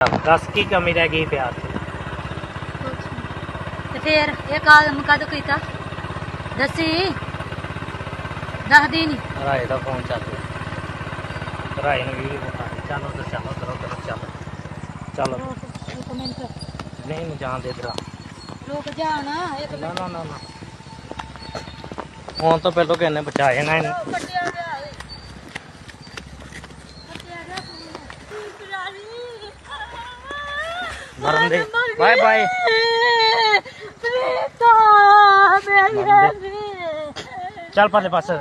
ਦੱਸ ਕੀ ਕਮੀ ਰਹਿ ਗਈ ਪਿਆਰ ਤੇ ਫੇਰ ਇਹ ਕਾਲਮ ਕਦ ਕੀਤਾ? ਦੱਸੀ? ਦੱਸਦੀ ਨਹੀਂ ਰਾਏ ਦਾ ਫੋਨ ਚੱਲ ਰਿਹਾ ਰਾਏ ਨੂੰ ਵਿਖਾ ਦੇ ਚਲੋ ਤੇ ਚਲੋ ਕਰੋ ਕਰੋ ਚਲੋ। ਚਲੋ। ਇੱਕ ਮਿੰਟ। ਨਹੀਂ ਨੂੰ ਜਾਣ ਦੇ ਇਧਰ ਰੁਕ ਜਾਣ ਨਾ ਨਾ ਨਾ ਨਾ ਫੋਨ ਤੋਂ ਪਹਿਲਾਂ ਕਿਹਨੇ ਬਚਾ ਜਾਣਾ ਇਹਨੂੰ ਗਿਆ ਏ ਕੱਟਿਆ ਗਿਆ ਮਰਨ ਦੇ। Bye bye. ਪ੍ਰੀਤਾ ਮੇਰੀ ਚੱਲ ਪਰਲੇ ਪਾਸੇ।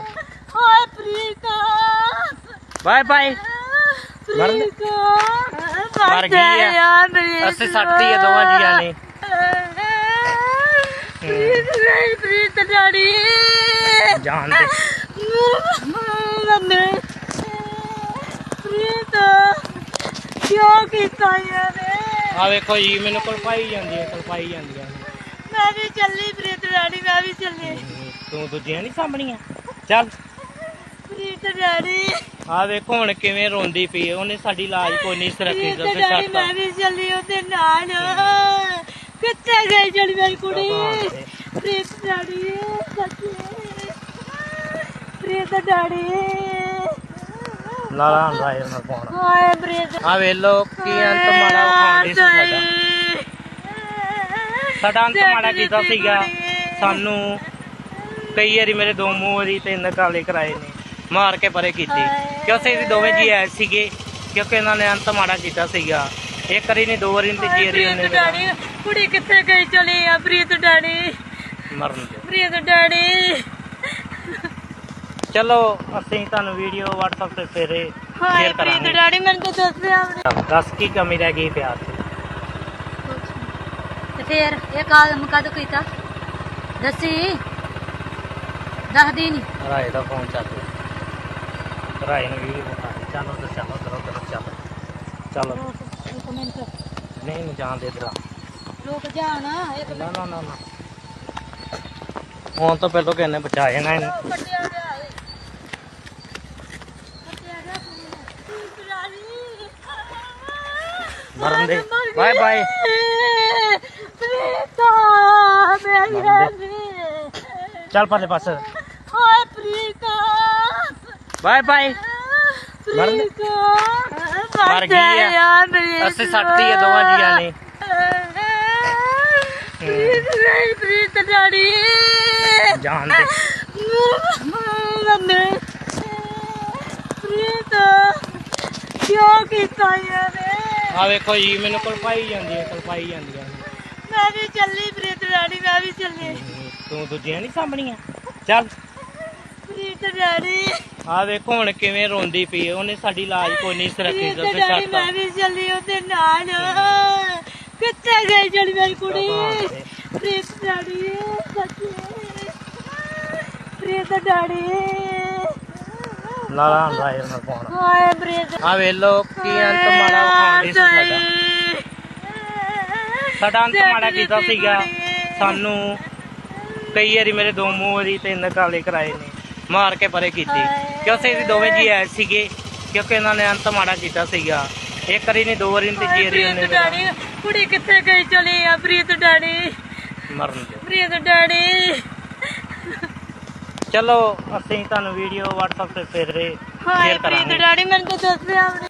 ਹਾਏ ਪ੍ਰੀਤਾ। Bye bye. ਮਰਨ ਦੇ। ਮਰ ਗਈ ਆ। ਅਸੀਂ ਸੱਟਤੀ ਆ ਦੋਵਾਂ ਜੀਆਂ ਨੇ। ਪ੍ਰੀਤ ਪ੍ਰੀਤ ਡਾੜੀ ਜਾਣ ਦੇ। ਮੰਮੀ ਪ੍ਰੀਤ ਕਿਉਂ ਕੀਤਾ ਇਹਨੇ ਆ ਵੇਖੋ ਜੀ ਮੈਨੂੰ ਕਲਪਾਈ ਜਾਂਦੀ ਹੈ ਕਲਪਾਈ ਜਾਂਦੀ ਹੈ। ਮੈਂ ਵੀ ਚੱਲੀ ਪ੍ਰੀਤ ਡਾੜੀ ਮੈਂ ਵੀ ਚੱਲੀ। ਤੂੰ ਦੂਜੀਆਂ ਨਹੀਂ ਸਾਂਭਣੀਆਂ? ਚੱਲ। ਪ੍ਰੀਤ ਡਾੜੀ ਆ ਵੇਖੋ ਹੁਣ ਕਿਵੇਂ ਰੋਂਦੀ ਪਈ ਹੈ ਉਹਨੇ ਸਾਡੀ ਲਾਜ ਕੋਈ ਨਹੀਂ ਸੁਰੱਖੀ ਪ੍ਰੀਤ ਛੱਡਤਾ। ਮੈਂ ਵੀ ਚੱਲੀ ਉਹਦੇ ਨਾਲ। ਕਿੱਥੇ ਗਈ ਜਿਹੜੀ ਮੇਰੀ ਕੁੜੀ? ਪ੍ਰੀਤ ਡਾੜੀ ਸੱਚੀ ਪ੍ਰੀਤ ਡਾੜੀ ਲਾਲਾ ਹੁੰਦਾ ਇਹ ਨਾ ਫੋਨ। ਹਾਏ ਪ੍ਰੀਤ ਆ ਵੇਲੋ ਕੀ ਅੰਤ ਮਾੜਾ ਵਿਖਾਉਂਦੀ ਸੀ ਸਾਡਾ। ਸਾਡਾ ਅੰਤ ਮਾੜਾ ਕੀਤਾ ਸੀਗਾ? ਸਾਨੂੰ ਕਈ ਵਾਰੀ ਮੇਰੇ ਦੋ ਮੂੰਹ ਵਾਰੀ ਤਿੰਨ ਕਾਲੇ ਕਰਾਏ ਨੇ ਮਾਰ ਕੇ ਪਰੇ ਕੀਤੀ। ਕਿਉਂਕਿ ਅਸੀਂ ਦੋਵੇਂ ਜੀ ਆਏ ਸੀਗੇ? ਕਿਉਂਕਿ ਇਹਨਾਂ ਨੇ ਅੰਤ ਮਾੜਾ ਕੀਤਾ ਸੀਗਾ। ਇੱਕ ਵਾਰੀ ਨਹੀਂ ਦੋ ਵਾਰੀ ਨਹੀਂ ਤੀਜੀ ਵਾਰੀ ਉਹਨੇ ਕੁੜੀ ਕਿੱਥੇ ਗਈ ਚਲੀ ਆ? ਪ੍ਰੀਤ ਡੈਡੀ। ਮਰਨ ਦੇ ਪ੍ਰੀਤ ਡੈਡੀ। ਚਲੋ ਅਸੀਂ ਤੁਹਾਨੂੰ ਵੀਡੀਓ WhatsApp ਤੇ ਫੇਰੇ ਹਾਏ ਸ਼ੇਅਰ ਪ੍ਰੀਤ ਕਰਾਂਗੇ। ਡੈਡੀ ਮੈਨੂੰ ਤਾਂ ਦੱਸਿਆ ਵੀ ਨਹੀਂ। ਦੱਸ ਕੀ ਕਮੀ ਰਹਿ ਗਈ ਪਿਆਰ 'ਚ ਤੇ ਫੇਰ ਇਹ ਕਾਲਮ ਕਦ ਕੀਤਾ ਦੱਸੀ? ਦੱਸਦੀ ਨਹੀਂ ਰਾਏ ਦਾ ਫੋਨ ਚੱਲ ਰਿਹਾ। ਰਾਏ ਨੂੰ ਵੀਡੀਓ ਵਿਖਾ ਦੇ ਚਲੋ ਤੇ ਚਲੋ ਕਰੋ ਕਰੋ ਚਲੋ। ਚਲੋ। ਇੱਕ ਮਿੰਟ। ਨਹੀਂ ਨੂੰ ਜਾਣ ਦੇ ਇਧਰ ਰੁਕ ਜਾਣ ਇੱਕ ਨਾ ਨਾ ਨਾ ਨਾ। ਫੋਨ ਤੋਂ ਪਹਿਲਾਂ ਕਿਹਨੇ ਬਚਾ ਜਾਣਾ ਇਹਨੂੰ। ਕੱਟਿਆ ਗਿਆ ਏ ਕੱਟਿਆ ਗਿਆ ਪ੍ਰੀਤ ਡੈਡੀ ਮਰਨ ਦੇ। Bye bye. ਪ੍ਰੀਤਾ ਮੇਰੀ ਚੱਲ ਪਰਲੇ ਪਾਸੇ। ਹਾਏ ਪ੍ਰੀਤਾ। Bye bye. ਮਰਨ ਦੇ। ਮਰ ਗਈ ਆ। ਅਸੀਂ ਸੱਟਤੀ ਆ ਦੋਵਾਂ ਜੀਆਂ ਨੇ। ਪ੍ਰੀਤ ਨਹੀਂ ਪ੍ਰੀਤ ਡਾੜੀ ਜਾਣ ਦੇ। ਮੰਮੀ ਪ੍ਰੀਤ ਕਿਉਂ ਕੀਤਾ ਇਹਨੇ ਆ ਵੇਖੋ ਜੀ ਮੈਨੂੰ ਕਲਪਾਈ ਜਾਂਦੀ ਹੈ ਕਲਪਾਈ ਜਾਂਦੀ ਹੈ। ਮੈਂ ਵੀ ਚੱਲੀ ਪ੍ਰੀਤ ਡਾੜੀ ਮੈਂ ਵੀ ਚੱਲੀ। ਤੂੰ ਦੂਜੀਆਂ ਨਹੀਂ ਸਾਂਭਣੀਆਂ? ਚੱਲ। ਪ੍ਰੀਤ ਡਾੜੀ ਆ ਵੇਖੋ ਹੁਣ ਕਿਵੇਂ ਰੋਂਦੀ ਪਈ ਹੈ ਉਹਨੇ ਸਾਡੀ ਲਾਜ ਕੋਈ ਨਹੀਂ ਸੁਰੱਖੀ ਪ੍ਰੀਤ ਤੇ ਮੈਂ ਵੀ ਚੱਲੀ ਉਹਦੇ ਨਾਲ। ਕਿੱਥੇ ਗਈ ਜਿਹੜੀ ਮੇਰੀ ਕੁੜੀ? ਪ੍ਰੀਤ ਡਾੜੀ ਸੱਚੀ। ਪ੍ਰੀਤ ਡਾੜੀ ਲਾਲਾ ਹੁੰਦਾ ਇਹ ਨਾ ਫੋਨ ਹਾਏ ਪ੍ਰੀਤ ਆ ਵੇਲੋ ਕੀ ਅੰਤ ਮਾੜਾ ਵਿਖਾਉਂਦੀ ਸੀ ਸਾਡਾ। ਸਾਡਾ ਅੰਤ ਮਾੜਾ ਕੀਤਾ ਸੀਗਾ। ਸਾਨੂੰ ਕਈ ਵਾਰੀ ਮੇਰੇ ਦੋ ਮੂੰਹ ਵਾਰੀ ਤਿੰਨ ਕਾਲੇ ਕਰਾਏ ਨੇ ਮਾਰ ਕੇ ਪਰੇ ਕੀਤੀ। ਕਿਉਂਕਿ ਅਸੀਂ ਦੋਵੇਂ ਜੀ ਆਏ ਸੀਗੇ? ਕਿਉਂਕਿ ਇਹਨਾਂ ਨੇ ਅੰਤ ਮਾੜਾ ਕੀਤਾ ਸੀਗਾ। ਇੱਕ ਵਾਰੀ ਨਹੀਂ ਦੋ ਵਾਰੀ ਨਹੀਂ ਤੀਜੀ ਵਾਰੀ ਉਹਨੇ ਕੁੜੀ ਕਿੱਥੇ ਗਈ ਚਲੀ ਆ ਪ੍ਰੀਤ ਡੈਡੀ? ਮਰਨ ਦੇ ਪ੍ਰੀਤ ਡੈਡੀ। ਚਲੋ ਅਸੀਂ ਤੁਹਾਨੂੰ ਵੀਡੀਓ WhatsApp ਤੇ ਫੇਰੇ ਹਾਏ ਸ਼ੇਅਰ ਪ੍ਰੀਤ ਡੈਡੀ ਮੈਨੂੰ ਤਾਂ ਦੱਸਿਆ ਵੀ ਨਹੀਂ।